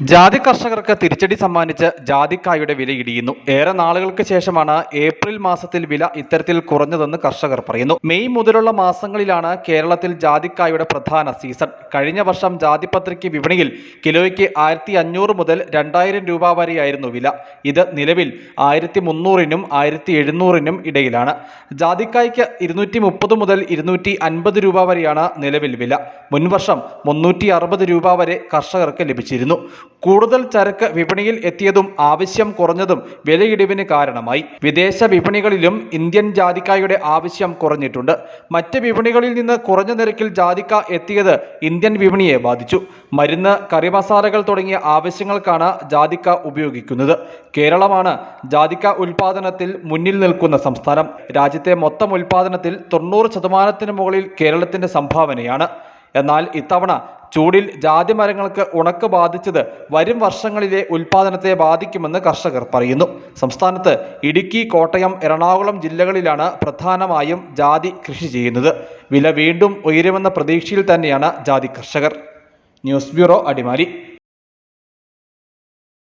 ജാതി കർഷകർക്ക് തിരിച്ചടി സമ്മാനിച്ച് ജാതിക്കായുടെ വില ഇടിയുന്നു. ഏറെ നാളുകൾക്ക് ശേഷമാണ് ഏപ്രിൽ മാസത്തിൽ വില ഇത്തരത്തിൽ കുറഞ്ഞതെന്ന് കർഷകർ പറയുന്നു. മെയ് മുതലുള്ള മാസങ്ങളിലാണ് കേരളത്തിൽ ജാതിക്കായുടെ പ്രധാന സീസൺ. കഴിഞ്ഞ വർഷം ജാതിപത്രിക്ക് വിപണിയിൽ കിലോയ്ക്ക് ആയിരത്തി അഞ്ഞൂറ് മുതൽ രണ്ടായിരം രൂപ വരെയായിരുന്നു വില. ഇത് നിലവിൽ ആയിരത്തി മുന്നൂറിനും ആയിരത്തി എഴുന്നൂറിനും ഇടയിലാണ്. ജാതിക്കായ്ക്ക് ഇരുന്നൂറ്റി മുപ്പത് മുതൽ ഇരുന്നൂറ്റി അൻപത് രൂപ വരെയാണ് നിലവിൽ വില. മുൻവർഷം മുന്നൂറ്റി അറുപത് രൂപ വരെ കർഷകർക്ക് ലഭിച്ചിരുന്നു. കൂടുതൽ ചരക്ക് വിപണിയിൽ എത്തിയതും ആവശ്യം കുറഞ്ഞതും വിലയിടിവിന് കാരണമായി. വിദേശ വിപണികളിലും ഇന്ത്യൻ ജാതിക്കായുടെ ആവശ്യം കുറഞ്ഞിട്ടുണ്ട്. മറ്റ് വിപണികളിൽ നിന്ന് കുറഞ്ഞ നിരക്കിൽ ജാതിക്ക എത്തിയത് ഇന്ത്യൻ വിപണിയെ ബാധിച്ചു. മരുന്ന് കറിമസാലകൾ തുടങ്ങിയ ആവശ്യങ്ങൾക്കാണ് ജാതിക്ക ഉപയോഗിക്കുന്നത്. കേരളമാണ് ജാതിക്ക ഉൽപാദനത്തിൽ മുന്നിൽ നിൽക്കുന്ന സംസ്ഥാനം. രാജ്യത്തെ മൊത്തം ഉൽപാദനത്തിൽ തൊണ്ണൂറ് ശതമാനത്തിന് മുകളിൽ കേരളത്തിന്റെ സംഭാവനയാണ്. എന്നാൽ ഇത്തവണ ചൂടിൽ ജാതി മരങ്ങൾക്ക് ഉണക്ക് ബാധിച്ചത് വരും വർഷങ്ങളിലെ ഉൽപാദനത്തെ ബാധിക്കുമെന്ന് കർഷകർ പറയുന്നു. സംസ്ഥാനത്ത് ഇടുക്കി കോട്ടയം എറണാകുളം ജില്ലകളിലാണ് പ്രധാനമായും ജാതി കൃഷി ചെയ്യുന്നത്. വില വീണ്ടും ഉയരുമെന്ന പ്രതീക്ഷയിൽ തന്നെയാണ് ജാതി കർഷകർ. News bureau Adimali.